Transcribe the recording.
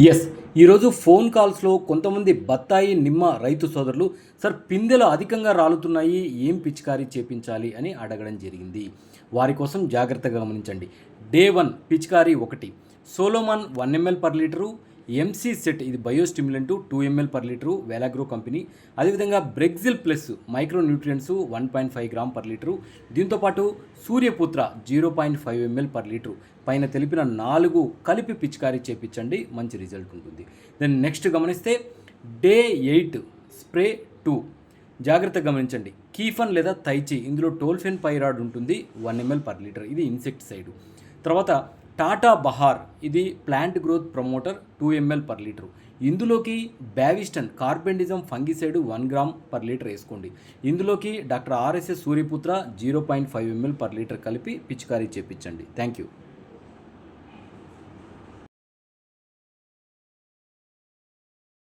Yes ఈరోజు phone కాల్స్లో కొంతమంది బత్తాయి నిమ్మ రైతు సోదరులు సార్ పిందెలు అధికంగా రాలుతున్నాయి ఏం పిచికారీ చేపించాలి? అని అడగడం జరిగింది. వారి కోసం జాగ్రత్తగా గమనించండి. డే వన్ పిచికారీ ఒకటి. Solomon one ML per litre MC set ఇది biostimulant two ML per litre Valagro company. అదేవిధంగా Brexil plus micro nutrients one point five gram per litre దీంతోపాటు Suryaputra zero point five ML per litre పైన తెలిపిన నాలుగు కలిపి పిచికారీ చేపించండి మంచి రిజల్ట్ ఉంటుంది. దెన్ నెక్స్ట్ గమనిస్తే డే ఎయిట్ స్ప్రే టూ జాగ్రత్తగా గమనించండి. కీఫన్ లేదా తైచి ఇందులో టోల్ఫెన్ పైరాడ్ ఉంటుంది వన్ ఎంఎల్ పర్ లీటర్ ఇది ఇన్సెక్టిసైడ్ తర్వాత టాటా బహార్ ఇది plant growth promoter two ML per litre. ఇందులోకి Bavistin carbendazim fungicide one gram per litre వేసుకోండి. ఇందులోకి doctor RSS Suryaputra zero point five ML per litre కలిపి పిచికారీ చేపించండి. Thank you.